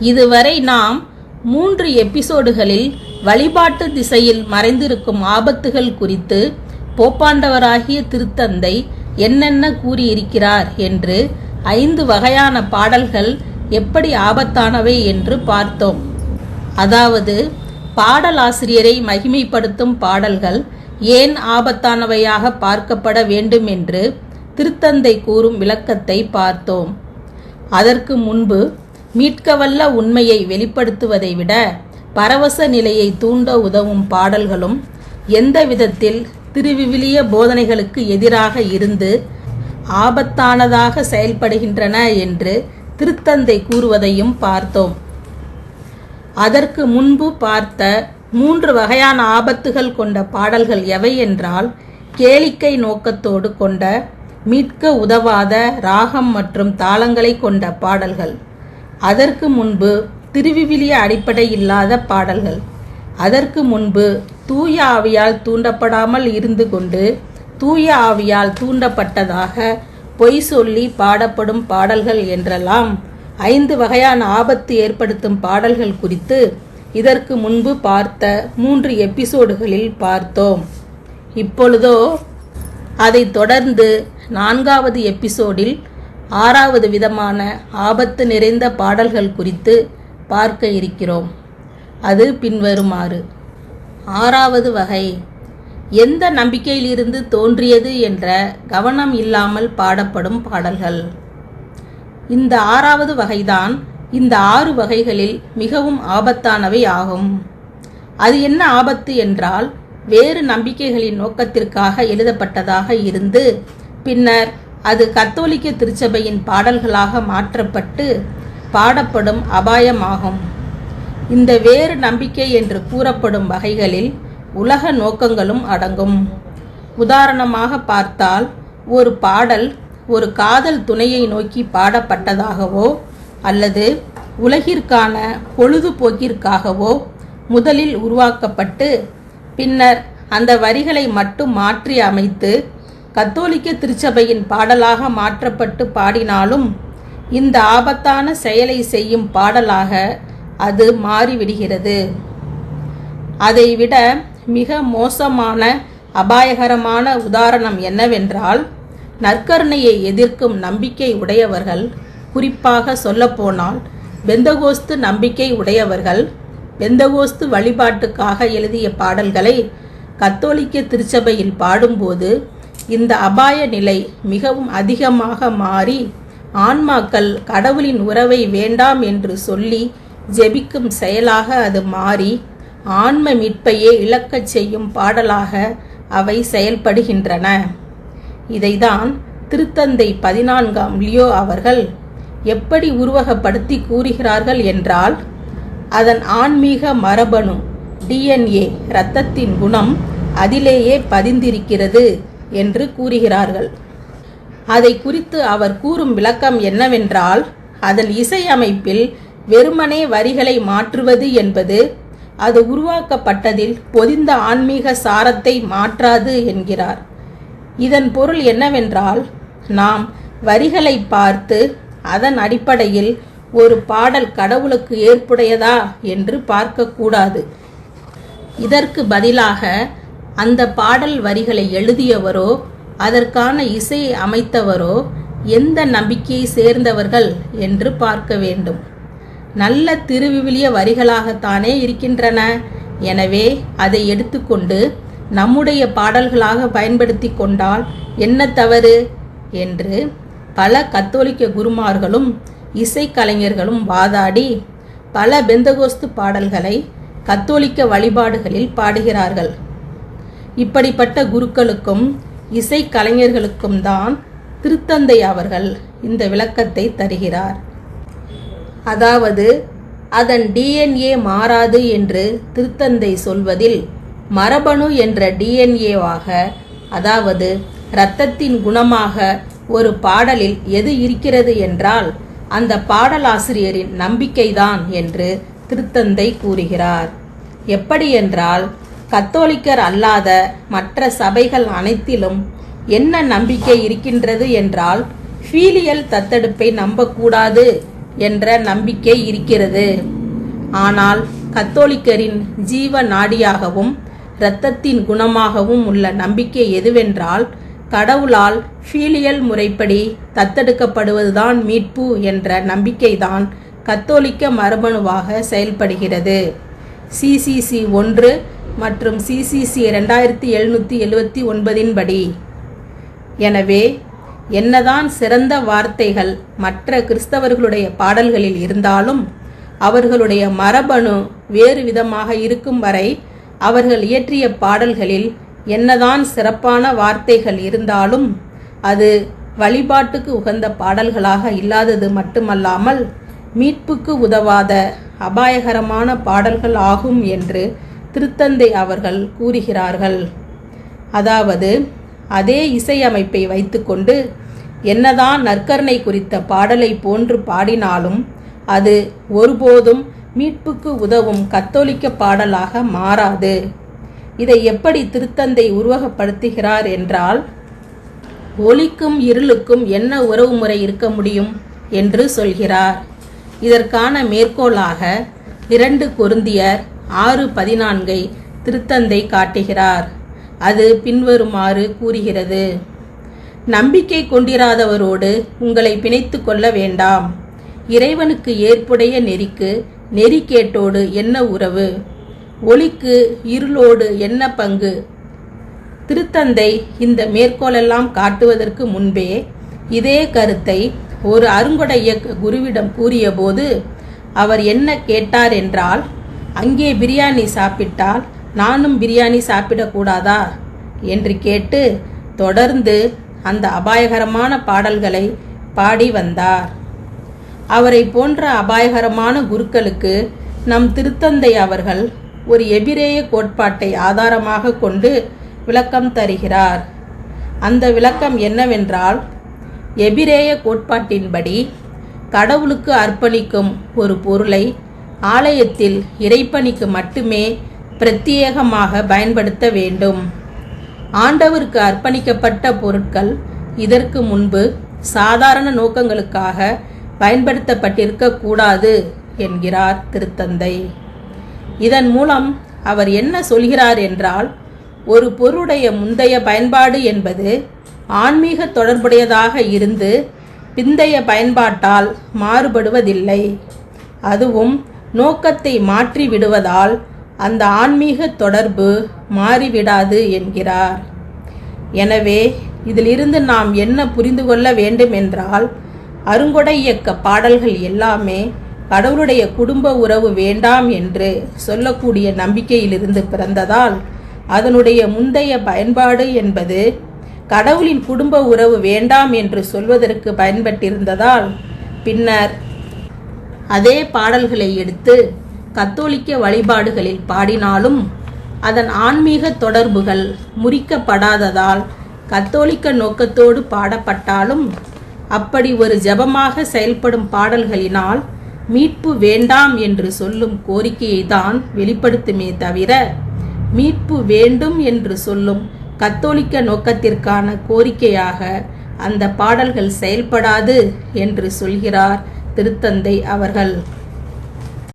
இதுவரை நாம் மூன்று எபிசோடுகளில் வழிபாட்டு திசையில் மறைந்திருக்கும் ஆபத்துகள் குறித்து போப்பாண்டவராகிய திருத்தந்தை என்னென்ன கூறியிருக்கிறார் என்று ஐந்து வகையான பாடல்கள் எப்படி ஆபத்தானவை என்று பார்த்தோம். அதாவது பாடலாசிரியரை மகிமைப்படுத்தும் பாடல்கள் ஏன் ஆபத்தானவையாக பார்க்கப்பட வேண்டும் என்று திருத்தந்தை கூறும் விளக்கத்தை பார்த்தோம். அதற்கு முன்பு மீட்கவல்ல உண்மையை வெளிப்படுத்துவதை விட பரவச நிலையை தூண்ட உதவும் பாடல்களும் எந்த விதத்தில் திருவிவிலிய போதனைகளுக்கு எதிராக இருந்து ஆபத்தானதாக செயல்படுகின்றன என்று திருத்தந்தை கூறுவதையும் பார்த்தோம். அதற்கு முன்பு பார்த்த மூன்று வகையான ஆபத்துகள் கொண்ட பாடல்கள் எவை என்றால் கேளிக்கை நோக்கத்தோடு கொண்ட மீட்க உதவாத ராகம் மற்றும் தாளங்களை கொண்ட பாடல்கள். அதற்கு முன்பு திருவிவிலிய அடிப்படை இல்லாத பாடல்கள். அதற்கு முன்பு தூய ஆவியால் தூண்டப்படாமல் இருந்து கொண்டு தூய ஆவியால் தூண்டப்பட்டதாக பொய் சொல்லி பாடப்படும் பாடல்கள் என்றெல்லாம் ஐந்து வகையான ஆபத்து ஏற்படுத்தும் பாடல்கள் குறித்து இதற்கு முன்பு பார்த்த மூன்று எபிசோடுகளில் பார்த்தோம். இப்பொழுதோ அதை தொடர்ந்து நான்காவது எபிசோடில் ஆறாவது விதமான ஆபத்து நிறைந்த பாடல்கள் குறித்து பார்க்க இருக்கிறோம். அது பின்வருமாறு. ஆறாவது வகை. எந்த நம்பிக்கையிலிருந்து தோன்றியது என்ற கவனம் இல்லாமல் பாடப்படும் பாடல்கள். இந்த ஆறாவது வகைதான் இந்த ஆறு வகைகளில் மிகவும் ஆபத்தானவை ஆகும். அது என்ன ஆபத்து என்றால் வேறு நம்பிக்கைகளின் நோக்கத்திற்காக எழுதப்பட்டதாக இருந்து பின்னர் அது கத்தோலிக்க திருச்சபையின் பாடல்களாக மாற்றப்பட்டு பாடப்படும் அபாயமாகும். இந்த வேறு நம்பிக்கை என்று கூறப்படும் வகைகளில் உலக நோக்கங்களும் அடங்கும். உதாரணமாக பார்த்தால் ஒரு பாடல் ஒரு காதல் துணையை நோக்கி பாடப்பட்டதாகவோ அல்லது உலகிற்கான பொழுதுபோக்கிற்காகவோ முதலில் உருவாக்கப்பட்டு பின்னர் அந்த வரிகளை மட்டும் மாற்றி அமைத்து கத்தோலிக்க திருச்சபையின் பாடலாக மாற்றப்பட்டு பாடினாலும் இந்த ஆபத்தான செயலை செய்யும் பாடலாக அது மாறிவிடுகிறது. அதைவிட மிக மோசமான அபாயகரமான உதாரணம் என்னவென்றால் நற்கருணையை எதிர்க்கும் நம்பிக்கை உடையவர்கள் குறிப்பாக சொல்லப்போனால் பெந்தகோஸ்து நம்பிக்கை உடையவர்கள் பெந்தகோஸ்து வழிபாட்டுக்காக எழுதிய பாடல்களை கத்தோலிக்க திருச்சபையில் பாடும்போது இந்த அபாய நிலை மிகவும் அதிகமாக மாறி ஆன்மாக்கள் கடவுளின் உறவை வேண்டாம் என்று சொல்லி ஜெபிக்கும் செயலாக அது மாறி ஆன்ம மீட்பையே இழக்கச் செய்யும் பாடலாக அவை செயல்படுகின்றன. இதைதான் திருத்தந்தை பதினான்காம் லியோ அவர்கள் எப்படி உருவகப்படுத்தி கூறுகிறார்கள் என்றால் அதன் ஆன்மீக மரபணு டிஎன்ஏ இரத்தத்தின் குணம் அதிலேயே பதிந்திருக்கிறது. என்று கூறுகிறார்கள். அதை குறித்து அவர் கூறும் விளக்கம் என்னவென்றால் அதன் இசையமைப்பில் வெறுமனே வரிகளை மாற்றுவது என்பது அது உருவாக்கப்பட்டதில் பொதிந்த ஆன்மீக சாரத்தை மாற்றாது என்கிறார். இதன் பொருள் என்னவென்றால் நாம் வரிகளை பார்த்து அதன் அடிப்படையில் ஒரு பாடல் கடவுளுக்கு ஏற்புடையதா என்று பார்க்கக்கூடாது. இதற்கு பதிலாக அந்த பாடல் வரிகளை எழுதியவரோ அதற்கான இசையை அமைத்தவரோ எந்த நம்பிக்கையை சேர்ந்தவர்கள் என்று பார்க்க வேண்டும். நல்ல திருவிவிலிய வரிகளாகத்தானே இருக்கின்றன. எனவே அதை எடுத்துக்கொண்டு நம்முடைய பாடல்களாக பயன்படுத்தி கொண்டால் என்ன தவறு? என்று பல கத்தோலிக்க குருமார்களும் இசைக்கலைஞர்களும் வாதாடி பல பெந்தகோஸ்து பாடல்களை கத்தோலிக்க வழிபாடுகளில் பாடுகிறார்கள். இப்படிப்பட்ட குருக்களுக்கும் இசைக்கலைஞர்களுக்கும் தான் திருத்தந்தை அவர்கள் இந்த விளக்கத்தை தருகிறார். அதாவது அதன் டிஎன்ஏ மாறாது என்று திருத்தந்தை சொல்வதில் மரபணு என்ற டிஎன்ஏவாக அதாவது இரத்தத்தின் குணமாக ஒரு பாடலில் எது இருக்கிறது என்றால் அந்த பாடலாசிரியரின் நம்பிக்கைதான் என்று திருத்தந்தை கூறுகிறார். எப்படி என்றால் கத்தோலிக்கர் அல்லாத மற்ற சபைகள் அனைத்திலும் என்ன நம்பிக்கை இருக்கின்றது என்றால் ஃபீலியல் தத்தெடுப்பை நம்பக்கூடாது என்ற நம்பிக்கை இருக்கிறது. ஆனால் கத்தோலிக்கரின் ஜீவ நாடியாகவும் இரத்தத்தின் குணமாகவும் உள்ள நம்பிக்கை எதுவென்றால் கடவுளால் ஃபீலியல் முறைப்படி தத்தெடுக்கப்படுவதுதான் மீட்பு என்ற நம்பிக்கைதான் கத்தோலிக்க மரபணுவாக செயல்படுகிறது. சிசிசி ஒன்று மற்றும் சிசிசி ரெண்டாயிரத்தி எழுநூற்றி எழுபத்தி ஒன்பதின் படி எனவே என்னதான் சிறந்த வார்த்தைகள் மற்ற கிறிஸ்தவர்களுடைய பாடல்களில் இருந்தாலும் அவர்களுடைய மரபணு வேறு விதமாக இருக்கும் வரை அவர்கள் இயற்றிய பாடல்களில் என்னதான் சிறப்பான வார்த்தைகள் இருந்தாலும் அது வழிபாட்டுக்கு உகந்த பாடல்களாக இல்லாதது மட்டுமல்லாமல் மீட்புக்கு உதவாத அபாயகரமான பாடல்கள் ஆகும் என்று திருத்தந்தை அவர்கள் கூறுகிறார்கள். அதாவது அதே இசையமைப்பை வைத்துக்கொண்டு என்னதான் நற்கருணை குறித்த பாடலை போன்று பாடினாலும் அது ஒருபோதும் மீட்புக்கு உதவும் கத்தோலிக்க பாடலாக மாறாது. இதை எப்படி திருத்தந்தை உருவகப்படுத்துகிறார் என்றால் ஒளிக்கும் இருளுக்கும் என்ன உறவுமுறை இருக்க முடியும் என்று சொல்கிறார். இதற்கான மேற்கோளாக இரண்டு கொருந்தியர் ஆறு பதினான்கை திருத்தந்தை காட்டுகிறார். அது பின்வருமாறு கூறுகிறது. நம்பிக்கை கொண்டிராதவரோடு உங்களை பிணைத்து கொள்ள வேண்டாம். இறைவனுக்கு ஏற்புடைய நெறிக்கு நெறிக்கேட்டோடு என்ன உறவு? ஒளிக்கு இருளோடு என்ன பங்கு? திருத்தந்தை இந்த மேற்கோளெல்லாம் காட்டுவதற்கு முன்பே இதே கருத்தை ஒரு அருங்கொடைய குருவிடம் கூறியபோது அவர் என்ன கேட்டார் என்றால் அங்கே பிரியாணி சாப்பிட்டால் நானும் பிரியாணி சாப்பிடக்கூடாதா? என்று கேட்டு தொடர்ந்து அந்த அபாயகரமான பாடல்களை பாடி வந்தார். அவரை போன்ற அபாயகரமான குருக்களுக்கு நம் திருத்தந்தை அவர்கள் ஒரு எபிரேய கோட்பாட்டை ஆதாரமாக கொண்டு விளக்கம் தருகிறார். அந்த விளக்கம் என்னவென்றால் எபிரேய கோட்பாட்டின்படி கடவுளுக்கு அர்ப்பணிக்கும் ஒரு பொருளை ஆலயத்தில் இறைப்பணிக்கு மட்டுமே பிரத்யேகமாக பயன்படுத்த வேண்டும். ஆண்டவருக்கு அர்ப்பணிக்கப்பட்ட பொருட்கள் இதற்கு முன்பு சாதாரண நோக்கங்களுக்காக பயன்படுத்தப்பட்டிருக்க கூடாது என்கிறார் திருத்தந்தை. இதன் மூலம் அவர் என்ன சொல்கிறார் என்றால் ஒரு பொருளுடைய முந்தைய பயன்பாடு என்பது ஆன்மீக தொடர்புடையதாக இருந்து பிந்தைய பயன்பாட்டால் மாறுபடுவதில்லை. அதுவும் நோக்கத்தை மாற்றி விடுவதால் அந்த ஆன்மீக தொடர்பு மாறிவிடாது என்கிறார். எனவே இதிலிருந்து நாம் என்ன புரிந்து கொள்ள வேண்டும் என்றால் அருங்கொடை இயக்க பாடல்கள் எல்லாமே கடவுளுடைய குடும்ப உறவு வேண்டாம் என்று சொல்லக்கூடிய நம்பிக்கையிலிருந்து பிறந்ததால் அதனுடைய முந்தைய பயன்பாடு என்பது கடவுளின் குடும்ப உறவு வேண்டாம் என்று சொல்வதற்கு பயன்பட்டிருந்ததால் பின்னர் அதே பாடல்களை எடுத்து கத்தோலிக்க வழிபாடுகளில் பாடினாலும் அதன் ஆன்மீக தொடர்புகள் முறிக்கப்படாததால் கத்தோலிக்க நோக்கத்தோடு பாடப்பட்டாலும் அப்படி ஒரு ஜபமாக செயல்படும் பாடல்களினால் மீட்பு வேண்டாம் என்று சொல்லும் கோரிக்கையை தான் வெளிப்படுத்துமே தவிர மீட்பு வேண்டும் என்று சொல்லும் கத்தோலிக்க நோக்கத்திற்கான கோரிக்கையாக அந்த பாடல்கள் செயல்படாது என்று சொல்கிறார் திருத்தந்தை அவர்கள்.